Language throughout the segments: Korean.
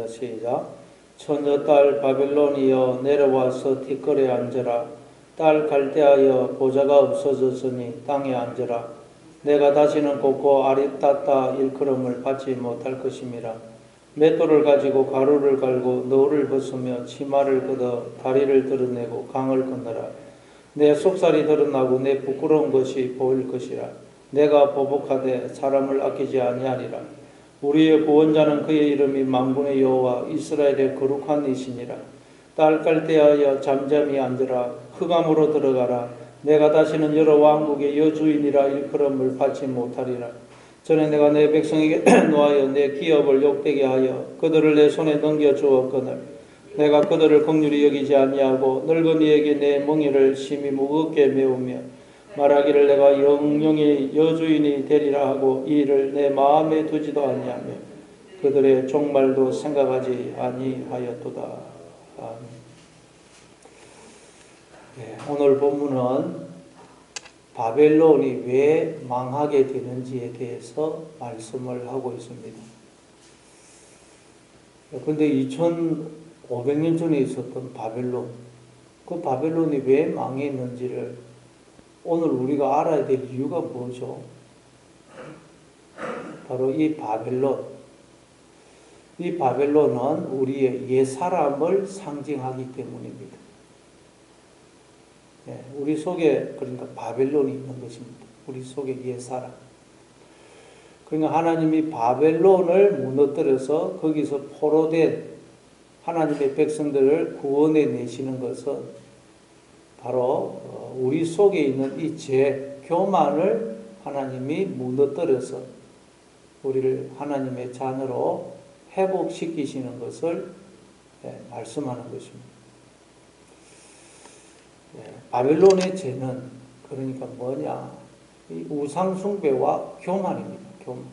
하겠습니다. 시작. 처녀 딸 바벨론이여 내려와서 티끌에 앉으라. 딸 갈대하여 보좌가 없어졌으니 땅에 앉으라. 내가 다시는 곱고 아리따따 일컬음을 받지 못할 것임이라. 맷돌을 가지고 가루를 갈고 너를 벗으며 치마를 걷어 다리를 드러내고 강을 건너라. 내 속살이 드러나고 내 부끄러운 것이 보일 것이라. 내가 보복하되 사람을 아끼지 아니하리라. 우리의 구원자는 그의 이름이 망군의 여호와 이스라엘의 거룩한 이시니라. 딸 깔대하여 잠잠히 앉으라. 흑암으로 들어가라. 내가 다시는 여러 왕국의 여주인이라 일컬음을 받지 못하리라. 전에 내가 내 백성에게 노하여 내 기업을 욕되게 하여 그들을 내 손에 넘겨 주었거늘 내가 그들을 긍휼히 여기지 아니하고 늙은 이에게 내 멍에를 심히 무겁게 메우며 말하기를 내가 영영의 여주인이 되리라 하고 이 일을 내 마음에 두지도 아니하며 그들의 종말도 생각하지 아니하였도다. 아멘. 네, 오늘 본문은 바벨론이 왜 망하게 되는지에 대해서 말씀을 하고 있습니다. 그런데 2500년 전에 있었던 바벨론, 그 바벨론이 왜 망했는지를 오늘 우리가 알아야 될 이유가 뭐죠? 바로 이 바벨론. 이 바벨론은 우리의 옛 사람을 상징하기 때문입니다. 예, 우리 속에 그러니까 바벨론이 있는 것입니다. 우리 속에 옛 사람. 그러니까 하나님이 바벨론을 무너뜨려서 거기서 포로된 하나님의 백성들을 구원해 내시는 것은 바로 어, 우리 속에 있는 이 죄, 교만을 하나님이 무너뜨려서 우리를 하나님의 자녀로 회복시키시는 것을 예, 말씀하는 것입니다. 예, 바벨론의 죄는 그러니까 뭐냐? 이 우상숭배와 교만입니다. 교만.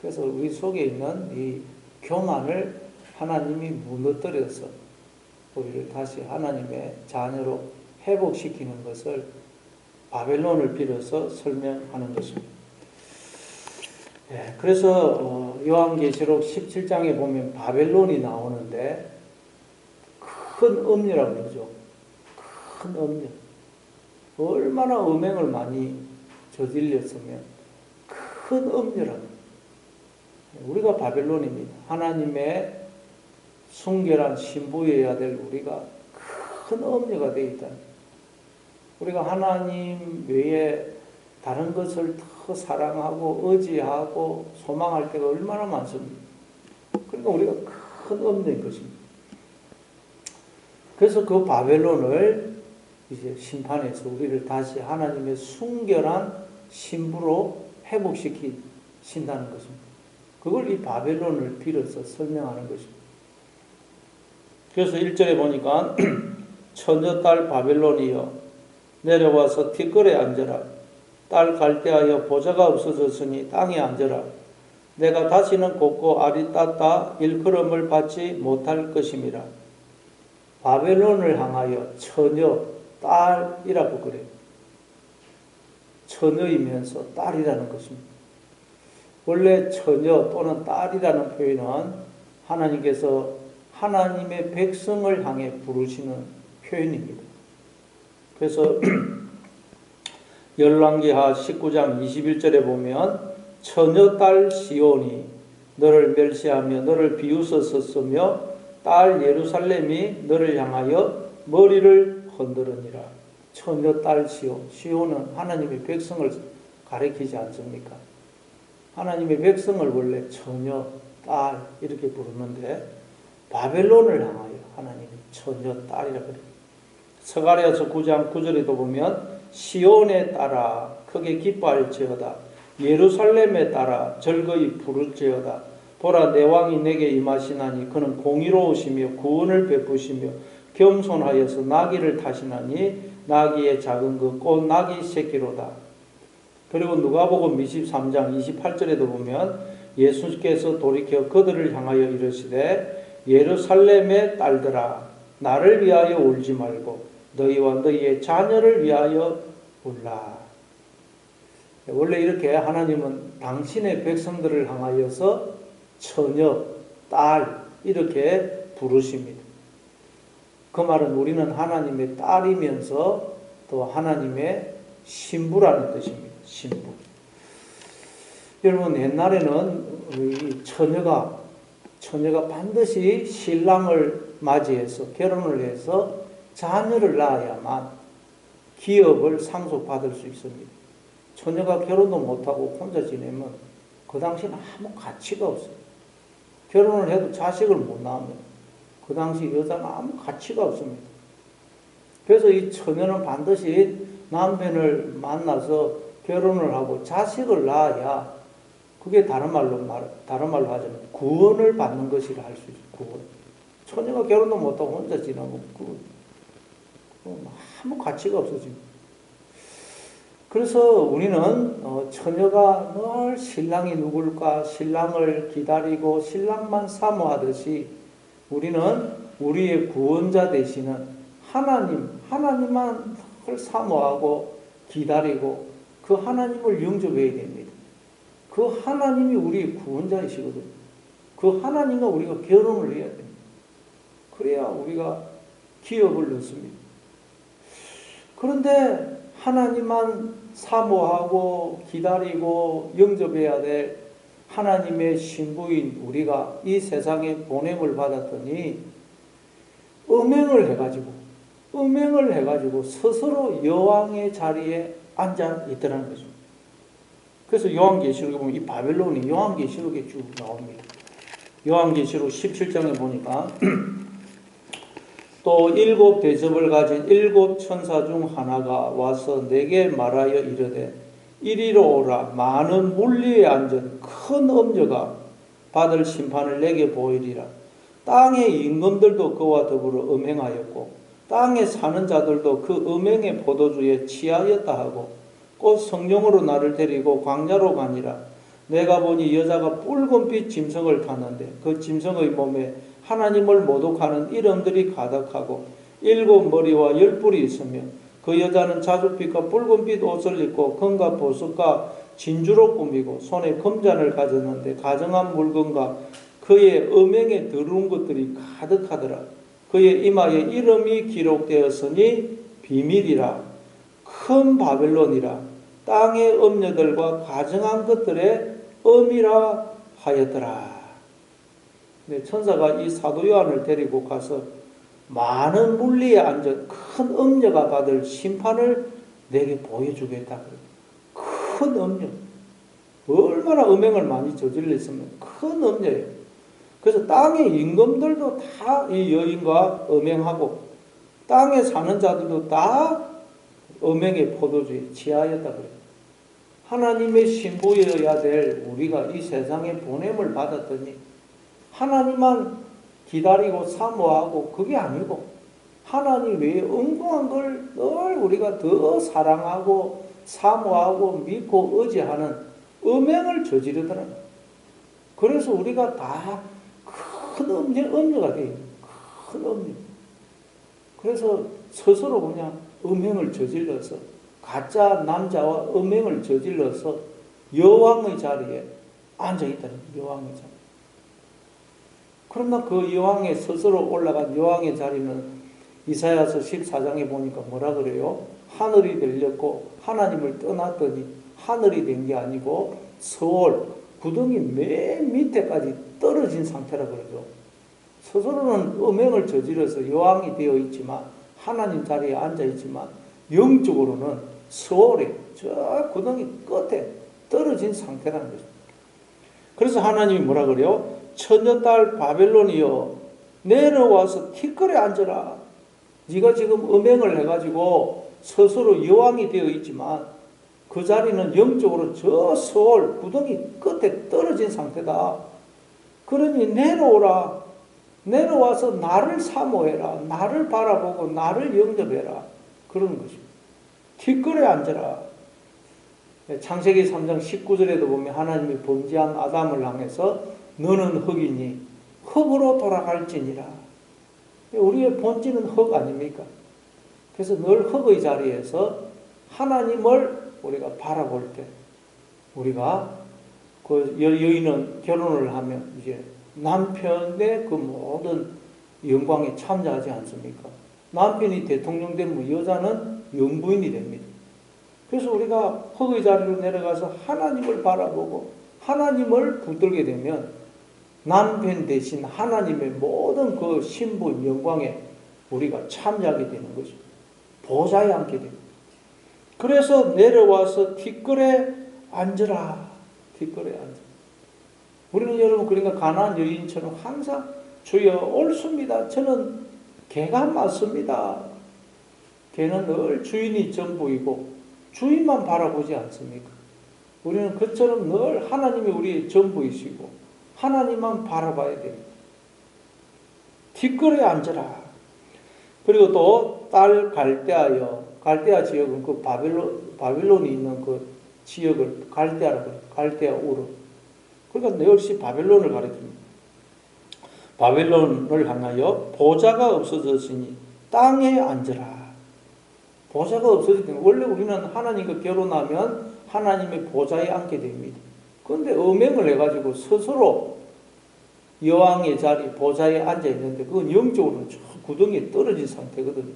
그래서 우리 속에 있는 이 교만을 하나님이 무너뜨려서 우리를 다시 하나님의 자녀로 회복시키는 것을 바벨론을 빌어서 설명하는 것입니다. 예, 그래서 어, 요한계시록 17장에 보면 바벨론이 나오는데 큰 음녀라고 그러죠. 큰 음녀. 얼마나 음행을 많이 저질렸으면 큰 음녀라고. 우리가 바벨론입니다. 하나님의 순결한 신부여야 될 우리가 큰 음녀가 되어 있다. 우리가 하나님 외에 다른 것을 더 사랑하고 의지하고 소망할 때가 얼마나 많습니까? 그러니까 우리가 큰 음녀인 것입니다. 그래서 그 바벨론을 이제 심판해서 우리를 다시 하나님의 순결한 신부로 회복시키신다는 것입니다. 그걸 이 바벨론을 빌어서 설명하는 것입니다. 그래서 1절에 보니까 처녀딸 바벨론이여 내려와서 티끌에 앉아라. 딸 갈대하여 보좌가 없어졌으니 땅에 앉아라. 내가 다시는 곱고 아리따따 일컬음을 받지 못할 것임이라. 바벨론을 향하여 처녀, 딸이라고 그래요. 처녀이면서 딸이라는 것입니다. 원래 처녀 또는 딸이라는 표현은 하나님께서 하나님의 백성을 향해 부르시는 표현입니다. 그래서 열왕기하 19장 21절에 보면 처녀 딸 시온이 너를 멸시하며 너를 비웃었었으며 딸 예루살렘이 너를 향하여 머리를 흔들으니라. 처녀 딸 시온. 시온은 하나님의 백성을 가리키지 않습니까? 하나님의 백성을 원래 처녀, 딸 이렇게 부르는데 바벨론을 향하여 하나님이 처녀, 딸이라 그래요. 서가랴서 9장 9절에도 보면 시온에 따라 크게 기뻐할지어다. 예루살렘에 따라 즐거이 부를지어다. 보라 내 왕이 내게 임하시나니 그는 공의로우시며 구원을 베푸시며 겸손하여서 나귀를 타시나니 나귀의 작은 그 꽃 나귀 새끼로다. 그리고 누가복음 23장 28절에도 보면 예수께서 돌이켜 그들을 향하여 이르시되 예루살렘의 딸들아 나를 위하여 울지 말고 너희와 너희의 자녀를 위하여 울라. 원래 이렇게 하나님은 당신의 백성들을 향하여서 처녀, 딸 이렇게 부르십니다. 그 말은 우리는 하나님의 딸이면서 또 하나님의 신부라는 뜻입니다. 신부. 여러분 옛날에는 처녀가 처녀가 반드시 신랑을 맞이해서 결혼을 해서 자녀를 낳아야만 기업을 상속받을 수 있습니다. 처녀가 결혼도 못하고 혼자 지내면 그 당시는 아무 가치가 없어요. 결혼을 해도 자식을 못 낳으면 그 당시 여자는 아무 가치가 없습니다. 그래서 이 처녀는 반드시 남편을 만나서 결혼을 하고 자식을 낳아야 그게 다른 말로 말 다른 말로 하자면 구원을 받는 것이라 할 수 있어요. 구원. 처녀가 결혼도 못하고 혼자 지내면 그 아무 가치가 없어집니다. 그래서 우리는 어, 처녀가 늘 신랑이 누굴까 신랑을 기다리고 신랑만 사모하듯이 우리는 우리의 구원자 되시는 하나님 하나님만 늘 사모하고 기다리고 그 하나님을 영접해야 됩니다. 그 하나님이 우리 구원자이시거든요. 그 하나님과 우리가 결혼을 해야 됩니다. 그래야 우리가 기업을 넣습니다. 그런데 하나님만 사모하고 기다리고 영접해야 될 하나님의 신부인 우리가 이 세상에 보냄을 받았더니 음행을 해가지고 음행을 해가지고 스스로 여왕의 자리에 앉아 있더라는 거죠. 그래서 요한계시록에 보면 이 바벨론이 요한계시록에 쭉 나옵니다. 요한계시록 17장에 보니까 또 일곱 대접을 가진 일곱 천사 중 하나가 와서 내게 말하여 이르되 이리로 오라. 많은 물리에 앉은 큰 엄녀가 받을 심판을 내게 보이리라. 땅의 임금들도 그와 더불어 음행하였고 땅에 사는 자들도 그 음행의 포도주에 취하였다 하고 곧 성령으로 나를 데리고 광야로 가니라. 내가 보니 여자가 붉은빛 짐승을 탔는데 그 짐승의 몸에 하나님을 모독하는 이름들이 가득하고 일곱 머리와 열 뿔이 있으며 그 여자는 자주빛과 붉은빛 옷을 입고 금과 보석과 진주로 꾸미고 손에 금잔을 가졌는데 가정한 물건과 그의 음행에 더러운 것들이 가득하더라. 그의 이마에 이름이 기록되었으니 비밀이라 큰 바벨론이라 땅의 음녀들과 가정한 것들의 음이라 하였더라. 네, 천사가 이 사도 요한을 데리고 가서 많은 물리에 앉아 큰 음녀가 받을 심판을 내게 보여주겠다. 큰 음녀. 얼마나 음행을 많이 저질렀으면 큰 음녀예요. 그래서 땅의 임금들도 다 이 여인과 음행하고 땅에 사는 자들도 다 음행의 포도주에 취하였다 그래요. 하나님의 신부여야 될 우리가 이 세상에 보냄을 받았더니 하나님만 기다리고 사모하고 그게 아니고 하나님 외에 엉뚱한 걸 늘 우리가 더 사랑하고 사모하고 믿고 의지하는 음행을 저지르더라. 그래서 우리가 다 큰 음녀, 음녀가 돼요. 큰 음녀. 그래서 스스로 그냥 음행을 저질러서 가짜 남자와 음행을 저질러서 여왕의 자리에 앉아 있다는 여왕의 자리. 그러나 그 여왕의 스스로 올라간 여왕의 자리는 이사야서 14장에 보니까 뭐라 그래요? 하늘이 들렸고 하나님을 떠났더니 하늘이 된 게 아니고 서울 구덩이 맨 밑에까지 떨어진 상태라 그러죠. 스스로는 음행을 저질러서 여왕이 되어 있지만 하나님 자리에 앉아 있지만 영적으로는 서울에 저 구덩이 끝에 떨어진 상태라는 거죠. 그래서 하나님이 뭐라 그래요? 처녀딸 바벨론이여 내려와서 티끌에 앉아라. 네가 지금 음행을 해가지고 스스로 여왕이 되어 있지만 그 자리는 영적으로 저 서울 구덩이 끝에 떨어진 상태다. 그러니 내려오라. 내려와서 나를 사모해라. 나를 바라보고 나를 영접해라. 그러는 것입니다. 티끌에 앉아라. 창세기 3장 19절에도 보면 하나님이 범죄한 아담을 향해서 너는 흙이니 흙으로 돌아갈지니라. 우리의 본질은 흙 아닙니까? 그래서 늘 흙의 자리에서 하나님을 우리가 바라볼 때 우리가 그 여인은 결혼을 하면 이제 남편의 그 모든 영광에 참여하지 않습니까? 남편이 대통령 되면 여자는 영부인이 됩니다. 그래서 우리가 허의 자리로 내려가서 하나님을 바라보고 하나님을 붙들게 되면 남편 대신 하나님의 모든 그 신부 영광에 우리가 참여하게 되는 거죠. 보좌에 앉게 됩니다. 그래서 내려와서 뒷걸에 앉으라. 뒷걸에 앉아. 우리는 여러분 그러니까 가난한 여인처럼 항상 주여 옳습니다. 저는 개가 맞습니다. 개는 늘 주인이 전부이고 주인만 바라보지 않습니까? 우리는 그처럼 늘 하나님이 우리의 전부이시고 하나님만 바라봐야 됩니다. 뒷거리에 앉아라. 그리고 또 딸 갈대아여 갈대아 지역은 그 바빌론 바빌론이 있는 그 지역을 갈대아라고 해요. 갈대아 우르. 그러니까 역시 바벨론을 가리킵니다. 바벨론을 향하여 보좌가 없어졌으니 땅에 앉으라. 보좌가 없어질 때 원래 우리는 하나님과 결혼하면 하나님의 보좌에 앉게 됩니다. 그런데 음행을 해가지고 스스로 여왕의 자리 보좌에 앉아 있는데 그건 영적으로는 저 구덩이에 떨어진 상태거든요.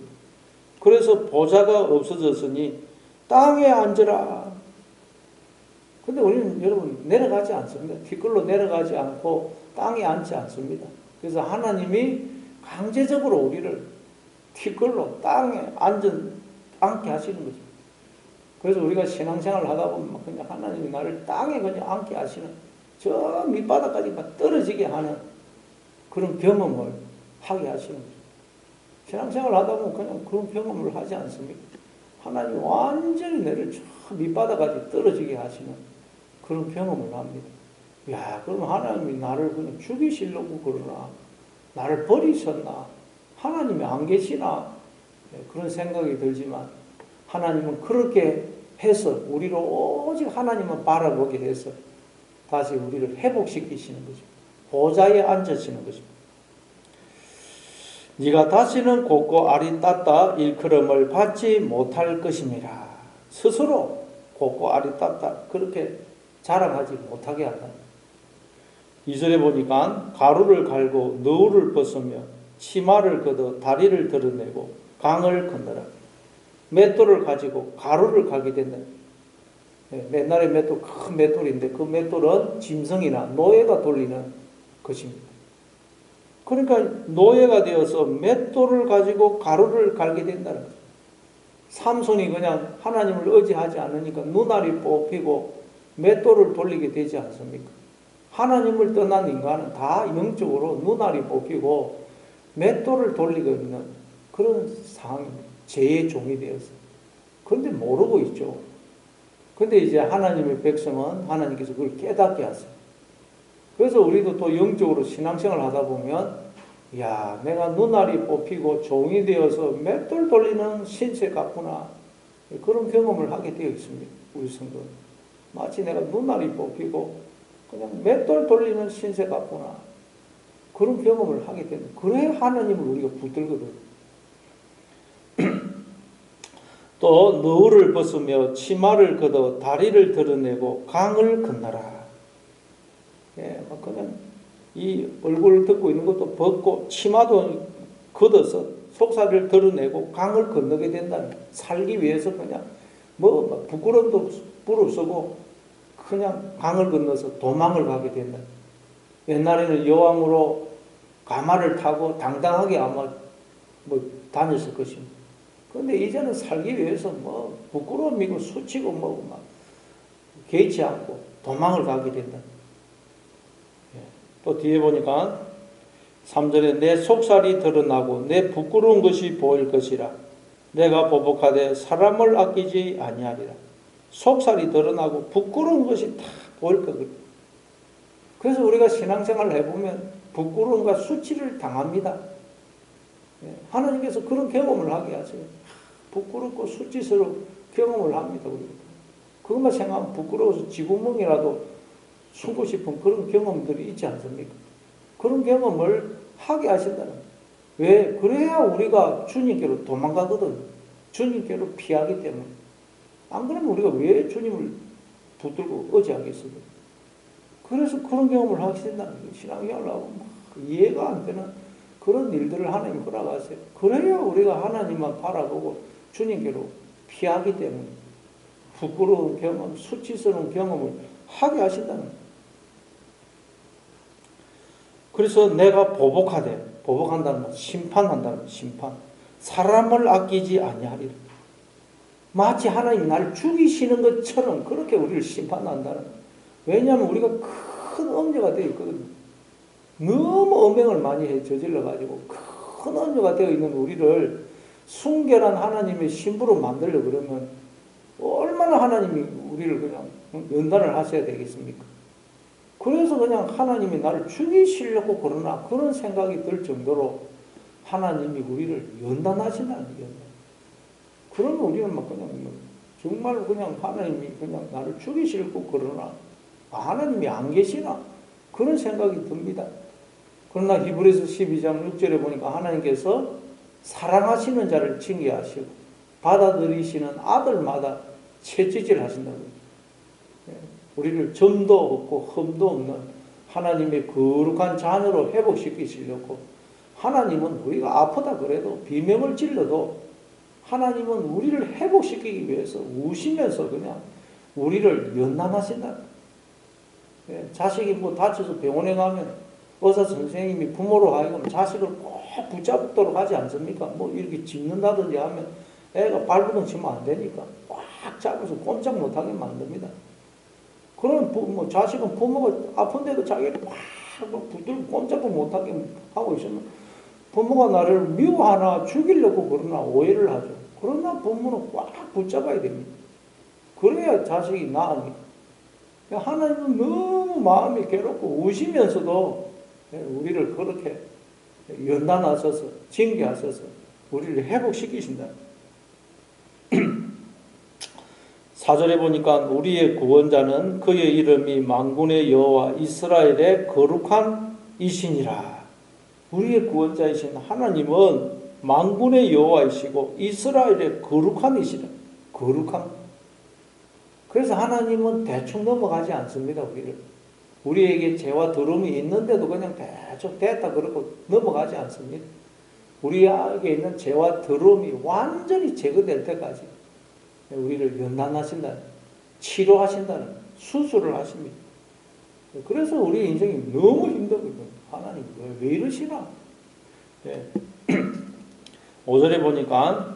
그래서 보좌가 없어졌으니 땅에 앉으라. 근데 우리는 여러분 내려가지 않습니다. 뒷걸로 내려가지 않고 땅에 앉지 않습니다. 그래서 하나님이 강제적으로 우리를 뒷걸로 땅에 앉은 앉게 하시는 거죠. 그래서 우리가 신앙생활을 하다 보면 그냥 하나님이 나를 땅에 그냥 앉게 하시는 저 밑바닥까지 막 떨어지게 하는 그런 경험을 하게 하시는 거죠. 신앙생활 하다 보면 그냥 그런 경험을 하지 않습니까? 하나님 완전히 나를 저 밑바닥까지 떨어지게 하시는 그런 경험을 합니다. 야, 그럼 하나님이 나를 그냥 죽이시려고 그러나? 나를 버리셨나? 하나님이 안 계시나? 네, 그런 생각이 들지만 하나님은 그렇게 해서 우리로 오직 하나님만 바라보게 해서 다시 우리를 회복시키시는 거죠. 보좌에 앉으시는 거죠. 네가 다시는 곱고 땄다 일컬음을 받지 못할 것이니라. 스스로 곱고 땄다 그렇게 자랑하지 못하게 한다. 이절에 보니까 가루를 갈고 너울을 벗으며 치마를 걷어 다리를 드러내고 강을 건너라. 맷돌을 가지고 가루를 가게 된다. 네, 옛날에 맷돌 큰 맷돌인데 그 맷돌은 짐승이나 노예가 돌리는 것입니다. 그러니까 노예가 되어서 맷돌을 가지고 가루를 갈게 된다는 거죠. 삼손이 그냥 하나님을 의지하지 않으니까 눈알이 뽑히고 맷돌을 돌리게 되지 않습니까? 하나님을 떠난 인간은 다 영적으로 눈알이 뽑히고 맷돌을 돌리고 있는 그런 상황입니다. 죄의 종이 되어서. 그런데 모르고 있죠. 근데 이제 하나님의 백성은 하나님께서 그걸 깨닫게 하세요. 그래서 우리도 또 영적으로 신앙생활 하다 보면, 야, 내가 눈알이 뽑히고 종이 되어서 맷돌 돌리는 신세 같구나. 그런 경험을 하게 되어 있습니다. 우리 성도는. 마치 내가 눈알이 뽑히고 그냥 맷돌 돌리는 신세 같구나. 그런 경험을 하게 되는. 그래야 하나님을 우리가 붙들거든. 또 너울을 벗으며 치마를 걷어 다리를 드러내고 강을 건너라. 예, 뭐 그냥 이 얼굴을 덮고 있는 것도 벗고 치마도 걷어서 속살을 드러내고 강을 건너게 된다는 살기 위해서 그냥 뭐 부끄럼도 부르쓰고 그냥 강을 건너서 도망을 가게 된다. 옛날에는 여왕으로 가마를 타고 당당하게 아마 뭐 다녔을 것입니다. 그런데 이제는 살기 위해서 뭐 부끄러움이고 수치고 뭐막 개의치 않고 도망을 가게 된다. 예. 또 뒤에 보니까 3절에 내 속살이 드러나고 내 부끄러운 것이 보일 것이라 내가 보복하되 사람을 아끼지 아니하리라. 속살이 드러나고 부끄러운 것이 다 보일 거거든요. 그래서 우리가 신앙생활을 해보면 부끄러움과 수치를 당합니다. 예, 하나님께서 그런 경험을 하게 하세요. 부끄럽고 수치스러운 경험을 합니다. 그것만 생각하면 부끄러워서 지구멍이라도 숨고 싶은 그런 경험들이 있지 않습니까? 그런 경험을 하게 하신다는 왜? 그래야 우리가 주님께로 도망가거든. 주님께로 피하기 때문에. 안 그러면 우리가 왜 주님을 붙들고 의지하겠습니까? 그래서 그런 경험을 하게 된다는 거예요. 신앙생활을 하고 막 이해가 안 되는 그런 일들을 하나님 허락하세요. 그래야 우리가 하나님만 바라보고 주님께로 피하기 때문에 부끄러운 경험, 수치스러운 경험을 하게 하신다는. 그래서 내가 보복하되 보복한다는 건 심판한다는 건 심판. 사람을 아끼지 아니하리라. 마치 하나님이 나를 죽이시는 것처럼 그렇게 우리를 심판한다는. 왜냐하면 우리가 큰 엄녀가 되어 있거든요. 너무 엄행을 많이 해 저질러 가지고 큰 엄녀가 되어 있는 우리를 순결한 하나님의 신부로 만들려 그러면 얼마나 하나님이 우리를 그냥 연단을 하셔야 되겠습니까? 그래서 그냥 하나님이 나를 죽이시려고 그러나 그런 생각이 들 정도로 하나님이 우리를 거예요. 그러면 우리는 막 그냥 뭐 정말 그냥 하나님이 그냥 나를 죽이시려고 그러나 아, 하나님이 안 계시나 그런 생각이 듭니다. 그러나 히브리서 12장 6절에 보니까 하나님께서 사랑하시는 자를 징계하시고 받아들이시는 아들마다 채찍질 하신다고. 예, 우리를 점도 없고 흠도 없는 하나님의 거룩한 자녀로 회복시키시려고 하나님은 우리가 아프다 그래도 비명을 질러도 하나님은 우리를 회복시키기 위해서 우시면서 그냥 우리를 연단하신다. 예, 자식이 뭐 다쳐서 병원에 가면 의사 선생님이 부모로 하여금 자식을 꼭 붙잡도록 하지 않습니까? 뭐 이렇게 짚는다든지 하면 애가 발버둥 치면 안 되니까 꽉 잡아서 꼼짝 못하게 만듭니다. 그런 부, 뭐 자식은 부모가 아픈데도 자기를 꽉 붙들고 꼼짝도 못하게 하고 있으면 부모가 나를 미워하나 죽이려고 그러나 오해를 하죠. 그러나 부모는 꽉 붙잡아야 됩니다. 그래야 자식이 나으니까. 하나님은 너무 마음이 괴롭고 우시면서도 우리를 그렇게 연단하셔서 징계하셔서 우리를 회복시키신다. 사절에 보니까 우리의 구원자는 그의 이름이 만군의 여호와 이스라엘의 거룩한 이신이라. 우리의 구원자이신 하나님은 만군의 여호와이시고 이스라엘의 거룩한 이시라. 거룩한. 그래서 하나님은 대충 넘어가지 않습니다. 우리를. 우리에게 죄와 더러움이 있는데도 그냥 대충 됐다 그러고 넘어가지 않습니다. 우리에게 있는 죄와 더러움이 완전히 제거될 때까지 우리를 연단하신다, 치료하신다는 수술을 하십니다. 그래서 우리 인생이 너무 힘들거든요. 하나님 왜, 왜 이러시나? 네. 5절에 보니까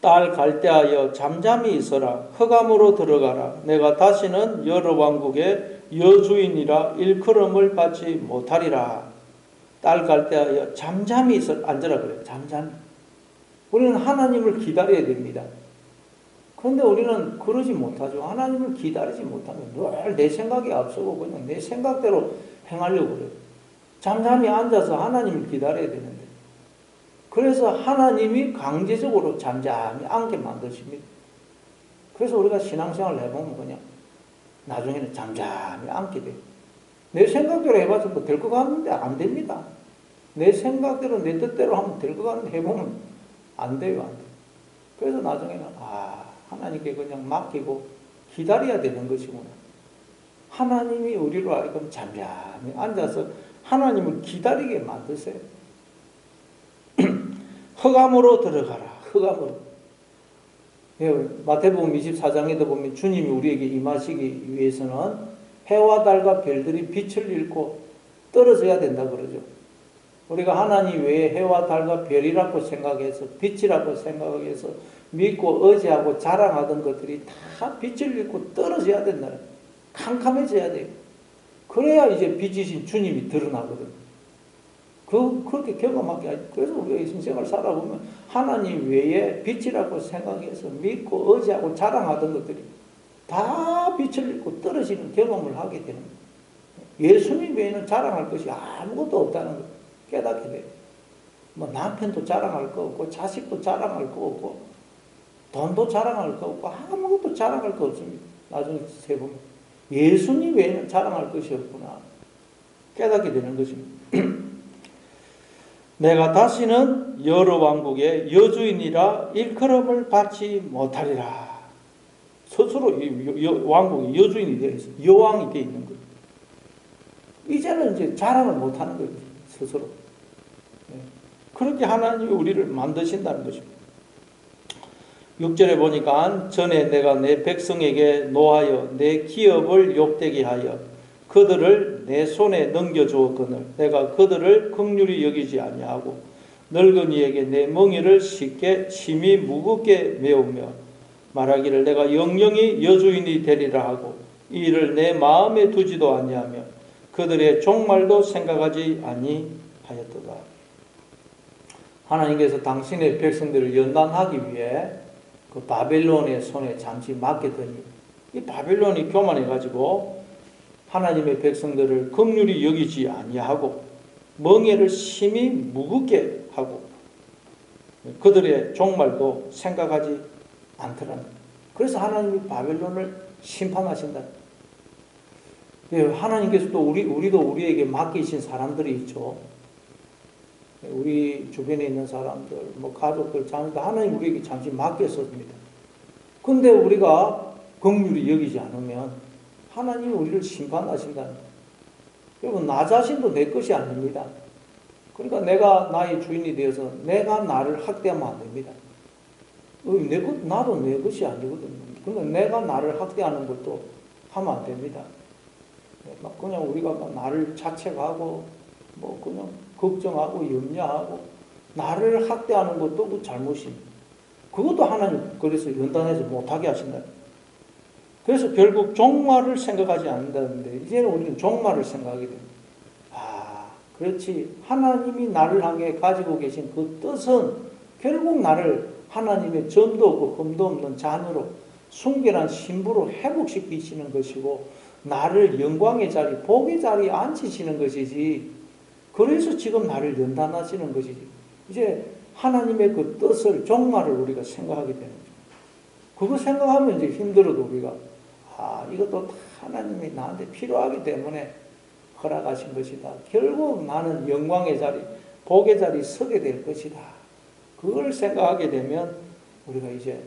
딸 갈대하여 잠잠히 있어라. 흑암으로 들어가라. 내가 다시는 여러 왕국의 여주인이라 일컬음을 받지 못하리라. 딸 갈대하여 잠잠히 있어 앉으라 그래요 잠잠히. 우리는 하나님을 기다려야 됩니다. 그런데 우리는 그러지 못하죠. 하나님을 기다리지 못하면 늘 내 생각이 앞서고 그냥 내 생각대로 행하려고 그래요. 잠잠히 앉아서 하나님을 기다려야 되는데 그래서 하나님이 강제적으로 잠잠히 앉게 만드십니다. 그래서 우리가 신앙생활을 해보면 그냥 나중에는 잠잠히 앉게 돼요. 내 생각대로 해봐서 뭐 될 것 같는데 안 됩니다. 내 생각대로 내 뜻대로 하면 될 것 같은데 해보면 안 돼요. 안 돼요. 그래서 나중에는 아 하나님께 그냥 맡기고 기다려야 되는 것이구나. 하나님이 우리로 하여금 잠잠히 앉아서 하나님을 기다리게 만드세요. 흑암으로 들어가라. 흑암으로. 예, 마태복음 24장에도 보면 주님이 우리에게 임하시기 위해서는 해와 달과 별들이 빛을 잃고 떨어져야 된다 그러죠. 우리가 하나님 외에 해와 달과 별이라고 생각해서 빛이라고 생각해서 믿고 의지하고 자랑하던 것들이 다 빛을 잃고 떨어져야 된다. 캄캄해져야 돼요. 그래야 이제 빛이신 주님이 드러나거든. 그, 그렇게 경험하게 하죠. 그래서 우리가 인생을 살아보면 하나님 외에 빛이라고 생각해서 믿고 의지하고 자랑하던 것들이 다 빛을 잃고 떨어지는 경험을 하게 되는 거예요. 예수님 외에는 자랑할 것이 아무것도 없다는 걸 깨닫게 돼요. 뭐 남편도 자랑할 거 없고 자식도 자랑할 거 없고 돈도 자랑할 거 없고 아무것도 자랑할 거 없습니다. 나중에 세보면 예수님 외에는 자랑할 것이 없구나 깨닫게 되는 것입니다. 내가 다시는 여러 왕국의 여주인이라 일컬음을 받지 못하리라. 스스로 왕국의 여주인이 되어 있어 여왕이 되어 있는 거예요. 이제는 이제 자랑을 못하는 거죠 스스로. 예. 그렇게 하나님이 우리를 만드신다는 것입니다. 6절에 보니까 전에 내가 내 백성에게 노하여 내 기업을 욕되게 하여 그들을 내 손에 넘겨주었거늘 내가 그들을 극률히 여기지 아니하고 늙은 이에게 내 멍이를 쉽게 심히 무겁게 메우며 말하기를 내가 영영이 여주인이 되리라 하고 이 일을 내 마음에 두지도 아니하며 그들의 종말도 생각하지 아니하였도다. 하나님께서 당신의 백성들을 연단하기 위해 그 바벨론의 손에 잠시 맡겼더니 이 바벨론이 교만해 가지고 하나님의 백성들을 긍휼히 여기지 아니하고 멍에를 심히 무겁게 하고 그들의 종말도 생각하지 않더라는 그래서 하나님이 바벨론을 심판하신다. 예, 하나님께서 또 우리 우리도 우리에게 맡기신 사람들이 있죠. 우리 주변에 있는 사람들, 뭐 가족들, 자녀들 하나님 우리에게 잠시 맡겼습니다. 근데 우리가 긍휼히 여기지 않으면 하나님이 우리를 심판하신다. 여러분 나 자신도 내 것이 아닙니다. 그러니까 내가 나의 주인이 되어서 내가 나를 학대하면 안 됩니다. 어, 내 것, 나도 내 것이 아니거든요. 그러니까 내가 나를 학대하는 것도 하면 안 됩니다. 막 그냥 우리가 막 나를 자책하고 뭐 그냥 걱정하고 염려하고 나를 학대하는 것도 그 잘못입니다. 그것도 하나님 그래서 연단해서 못하게 하신다. 그래서 결국 종말을 생각하지 않는다는데 이제는 우리는 종말을 생각하게 됩니다. 아, 그렇지. 하나님이 나를 향해 가지고 계신 그 뜻은 결국 나를 하나님의 점도 없고 흠도 없는 자녀로 순결한 신부로 회복시키시는 것이고 나를 영광의 자리, 복의 자리에 앉히시는 것이지 그래서 지금 나를 연단하시는 것이지. 이제 하나님의 그 뜻을, 종말을 우리가 생각하게 되는 거죠. 그거 생각하면 이제 힘들어도 우리가, 아, 이것도 다 하나님이 나한테 필요하기 때문에 허락하신 것이다. 결국 나는 영광의 자리, 복의 자리 서게 될 것이다. 그걸 생각하게 되면 우리가 이제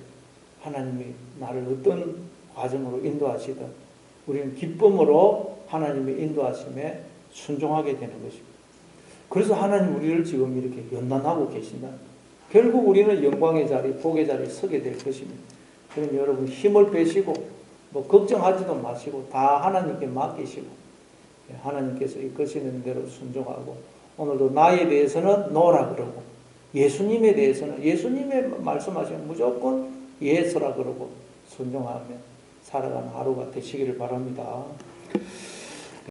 하나님이 나를 어떤 과정으로 인도하시든 우리는 기쁨으로 하나님의 인도하심에 순종하게 되는 것입니다. 그래서 하나님 우리를 지금 이렇게 연단하고 계신다. 결국 우리는 영광의 자리, 복의 자리에 서게 될 것입니다. 그럼 여러분 힘을 빼시고 뭐 걱정하지도 마시고 다 하나님께 맡기시고 예, 하나님께서 이끄시는 대로 순종하고 오늘도 나에 대해서는 노라 그러고 예수님에 대해서는 예수님의 말씀하시면 무조건 예서라 그러고 순종하며 살아가는 하루가 되시기를 바랍니다.